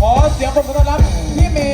ขอเสียงปรบมือต้อนรับพี่หมี